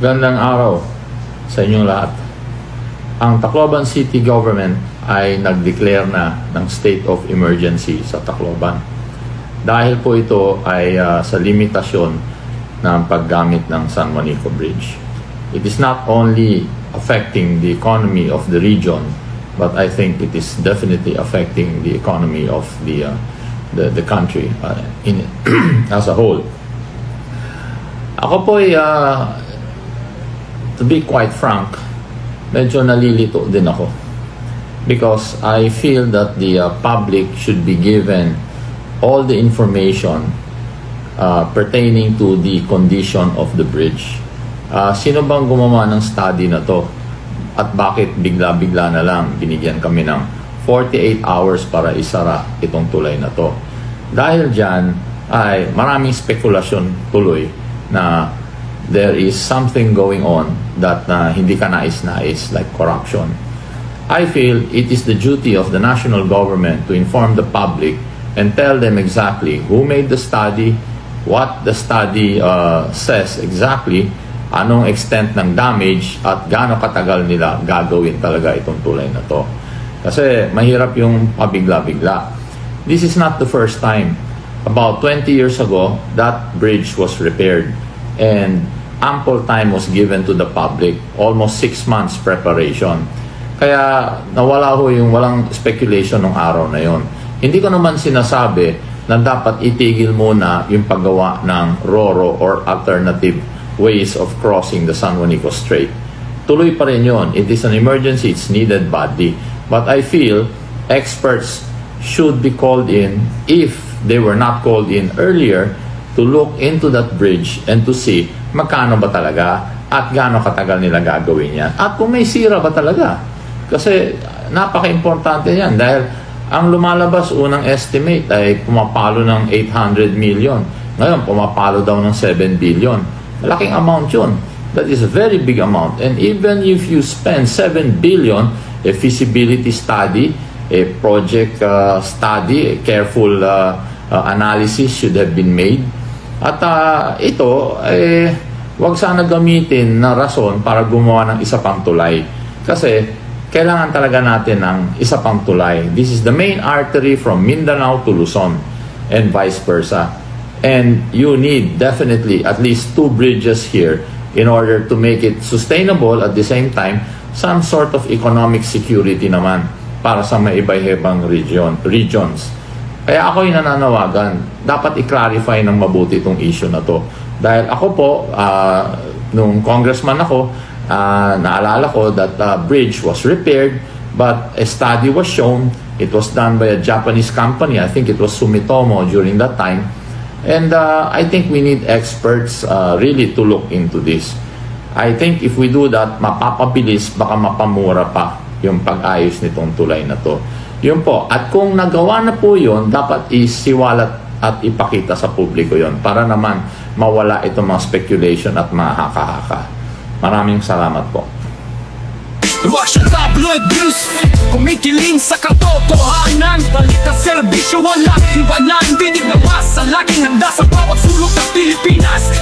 Gandang araw sa inyong lahat. Ang Tacloban City Government ay nag-declare na ng state of emergency sa Tacloban. Dahil po ito ay ah, sa limitasyon ng paggamit ng San Juanico Bridge. It is not only affecting the economy of the region, but I think it is definitely affecting the economy of the uh, the, the country uh, in as a whole. Ako po ay ah, to be quite frank, medyo nalilito din ako. Because I feel that the uh, public should be given all the information uh, pertaining to the condition of the bridge. Uh, sino bang gumawa ng study na to? At bakit bigla-bigla na lang binigyan kami ng 48 hours para isara itong tulay na to? Dahil dyan ay maraming spekulasyon tuloy na there is something going on that uh, hindi ka nais-nais like corruption. I feel it is the duty of the national government to inform the public and tell them exactly who made the study, what the study uh, says exactly, anong extent ng damage at gaano katagal nila gagawin talaga itong tulay na to. Kasi mahirap yung pabigla-bigla. This is not the first time. About 20 years ago, that bridge was repaired and ample time was given to the public, almost six months preparation. Kaya nawala ho yung walang speculation ng araw na yon. Hindi ko naman sinasabi na dapat itigil muna yung paggawa ng RORO or alternative ways of crossing the San Juanico Strait. Tuloy pa rin yon. It is an emergency. It's needed badly. But I feel experts should be called in if they were not called in earlier to look into that bridge and to see magkano ba talaga at gaano katagal nila gagawin yan. At kung may sira ba talaga. Kasi napaka-importante yan dahil ang lumalabas unang estimate ay pumapalo ng 800 million. Ngayon, pumapalo daw ng 7 billion. Malaking amount yun. That is a very big amount. And even if you spend 7 billion, a feasibility study, a project uh, study, a careful uh, uh, analysis should have been made. At uh, ito, eh, wag sana gamitin na rason para gumawa ng isa pang tulay. Kasi kailangan talaga natin ng isa pang tulay. This is the main artery from Mindanao to Luzon and vice versa. And you need definitely at least two bridges here in order to make it sustainable at the same time some sort of economic security naman para sa may iba-ibang region, regions. Kaya ako yung nananawagan, dapat i-clarify ng mabuti itong issue na to. Dahil ako po, ah, nung congressman ako, ah, naalala ko that the bridge was repaired, but a study was shown. It was done by a Japanese company. I think it was Sumitomo during that time. And uh, I think we need experts uh, really to look into this. I think if we do that, mapapabilis, baka mapamura pa yung pag-ayos nitong tulay na to. Yun po. At kung nagawa na po yun, dapat isiwalat at ipakita sa publiko yon para naman mawala itong mga speculation at mga haka-haka. Maraming salamat po. Russian tabloid news Kumikiling sa katotohanan Balita serbisyo walang iwanan Dinig na masa Laging handa sa bawat sulok ng Pilipinas